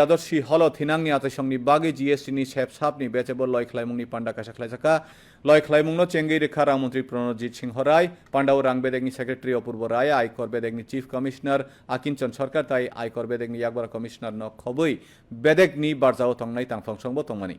রাজস্বী হল থিনাংনি আতসংনি বাগে জিএসটি ni সেপ সাপনি বেচেবল লয় খ্লাইমুংনি, পান্ডা কাশা খ্লাইসাকা লয় খ্লাইমুংনো, চেঙ্গই রেখা, রামমন্ত্রী প্রণজিৎ সিংহ রায় পান্ডাও রাং বেদেগনি সেক্রেটারি অপূর্ব রায়, আয়কর বেদেগনি চিফ কমিশনার আকিঞ্চন সরকার, তাই আয়কর বেদেগনি ইয়াকবার কমিশনার ন খবই বেদেগনি, বারজাও তংনাই, তাংফং সংব তংমানি।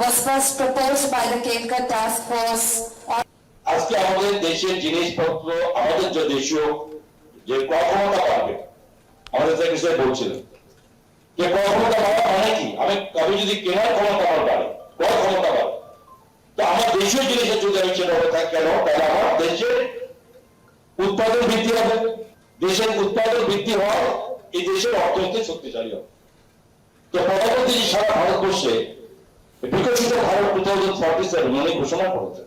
Was first, proposed by the Kenka Task Force on আজকে আমাদের দেশের জিনিসপত্র, আমাদের যে দেশীয় যে কর্মতা পাবে, আমাদের সেক্রেটারি বলছিলেন। যে কর্মতা পাওয়া মানে কি? আমি আমি যদি কেনার ক্ষমতা আমার বাড়ে ক্রয় ক্ষমতা বাড়ে? তো আমার দেশীয় জিনিসের যদি আমি কেনা হয়ে থাকি, কেন? তাহলে আমার দেশের উৎপাদন বৃদ্ধি হবে। দেশের উৎপাদন বৃদ্ধি হয় এই দেশের অর্থনীতি শক্তিশালী হবে। তো পরবর্তী সারা ভারতবর্ষে বিকশিত Bharat two thousand forty seven উনি ঘোষণা করেছেন